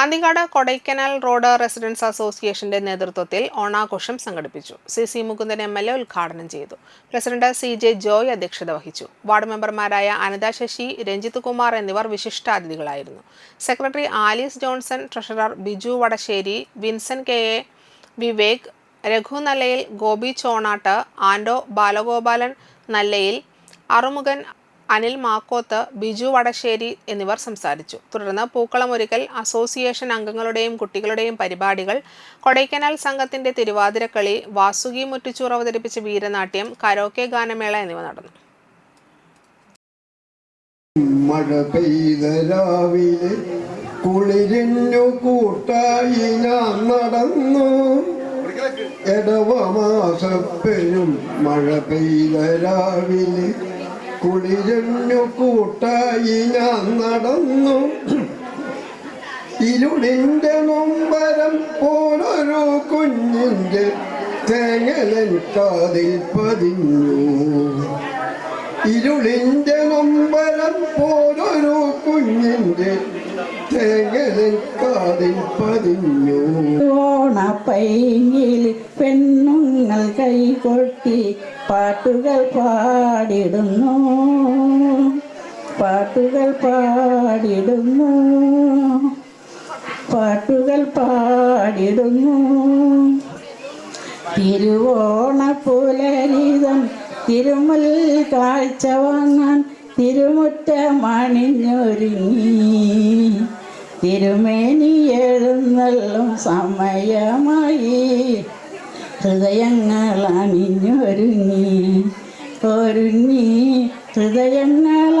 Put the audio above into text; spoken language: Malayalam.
അന്തിക്കാട് കൊടൈക്കനാൽ റോഡ് റെസിഡൻസ് അസോസിയേഷന്റെ നേതൃത്വത്തിൽ ഓണാഘോഷം സംഘടിപ്പിച്ചു. C C Mukundan M L A ഉദ്ഘാടനം ചെയ്തു. പ്രസിഡന്റ് സി ജെ ജോയ് അധ്യക്ഷത വഹിച്ചു. വാർഡ് മെമ്പർമാരായ അനിത ശശി രഞ്ജിത്ത് കുമാർ എന്നിവർ വിശിഷ്ടാതിഥികളായിരുന്നു. Secretary Alice Johnson treasurer Biju Vadasseri Vincent K A Vivek Raghu Nallayil Gopi Chonat Anto Balagopalan Nallayil Arumukhan Anil Makkoth Biju Vadasseri എന്നിവർ സംസാരിച്ചു. തുടർന്ന് പൂക്കളമൊരുക്കൽ അസോസിയേഷൻ അംഗങ്ങളുടെയും കുട്ടികളുടെയും പരിപാടികൾ കൊടൈക്കനാൽ സംഘത്തിന്റെ തിരുവാതിരക്കളി വാസുകി മുറ്റിച്ചൂർ അവതരിപ്പിച്ച വീരനാട്യം കരോക്കെ ഗാനമേള എന്നിവ നടന്നു. മഴ പെയ്ത രാവിലെ കുളിരിഞ്ഞു കൂട്ടായി ഞാൻ നടന്നു. മഴ പെയ്ത രാവിലെ കുളിരിഞ്ഞു കൂട്ടായി ഞാൻ നടന്നു. ഇരുളിന്റെ നൊമ്പരം പോലൊരു കുഞ്ഞിന്റെ തേങ്ങലൻ കാതിൽ പതിഞ്ഞു. ഇരുളിന്റെ നൊമ്പരം പോലൊരു കുഞ്ഞിന്റെ തേങ്ങലൻ കാതിൽ പതിഞ്ഞു ഓണപ്പൈങ്ങിൽ പെണ്ണുങ്ങൾ കൈകൊട്ടി പാട്ടുകൾ പാടിടുന്നു. പാട്ടുകൾ പാടിടുന്നു. പാട്ടുകൾ പാടിടുന്നു. തിരുവോണപ്പുലരിതം തിരുമൽ കാഴ്ച വാങ്ങാൻ തിരുമുറ്റമണിഞ്ഞൊരുങ്ങി തിരുമേനി എഴുന്നള്ളും സമയമായി. ഹൃദയങ്ങൾ അണിഞ്ഞൊരുങ്ങി. ഒരുങ്ങി. ഹൃദയങ്ങൾ